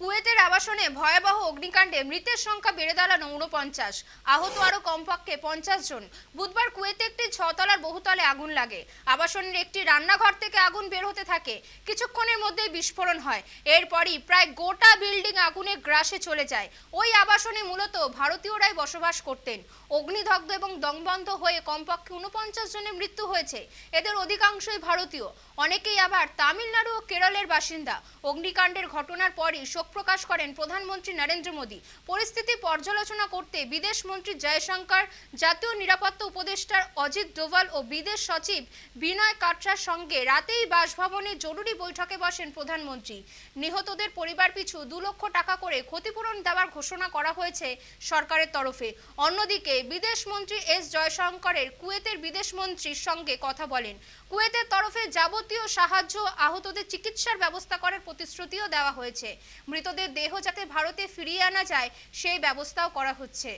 কুয়েতের আবাসনে ভয়াবহ অগ্নিকাণ্ডে মৃতের সংখ্যা বেড়ে দাঁড়ানো উনপঞ্চাশ আহত আরও কমপক্ষে পঞ্চাশ জন। বুধবার কুয়েতে একটি ছতলার বহুতলে আগুন লাগে। আবাসনের একটি রান্নাঘর থেকে আগুন বের হতে থাকে। কিছুক্ষণের মধ্যেই বিস্ফোরণ হয়। এরপরই প্রায় গোটা বিল্ডিং আগুনে গ্রাসে চলে যায়। ওই আবাসনে মূলত ভারতীয়রাই বসবাস করতেন। অগ্নিদগ্ধ এবং দমবন্ধ হয়ে কমপক্ষে উনপঞ্চাশ জনের মৃত্যু হয়েছে। এদের অধিকাংশই ভারতীয়। অনেকেই আবার তামিলনাড়ু ও কেরলের বাসিন্দা। অগ্নিকাণ্ডের ঘটনার পরই শোক প্রকাশ করেন প্রধানমন্ত্রী নরেন্দ্র মোদী। পরিস্থিতি পর্যালোচনা করতে বিদেশ মন্ত্রী জয়শঙ্কর, জাতীয় নিরাপত্তা উপদেষ্টা অজিত ডোভাল ও বিদেশ সচিব বিনয় কাটরার সঙ্গে রাতেই বাসভবনে জরুরি বৈঠকে বসেন প্রধানমন্ত্রী। নিহতদের পরিবার পিছু দু লক্ষ টাকা করে ক্ষতিপূরণ দেওয়ার ঘোষণা করা হয়েছে সরকারের তরফে। অন্যদিকে বিদেশ মন্ত্রী এস জয়শঙ্করের কুয়েতের বিদেশ মন্ত্রীর সঙ্গে কথা বলেন। কুয়েতের তরফে যাবতীয় সাহায্য আহতদের চিকিৎসার ব্যবস্থা করার প্রতিশ্রুতিও দেওয়া হয়েছে। মৃতদের দেহ যাতে ভারতে ফিরিয়ে আনা যায় সেই ব্যবস্থাও করা হচ্ছে।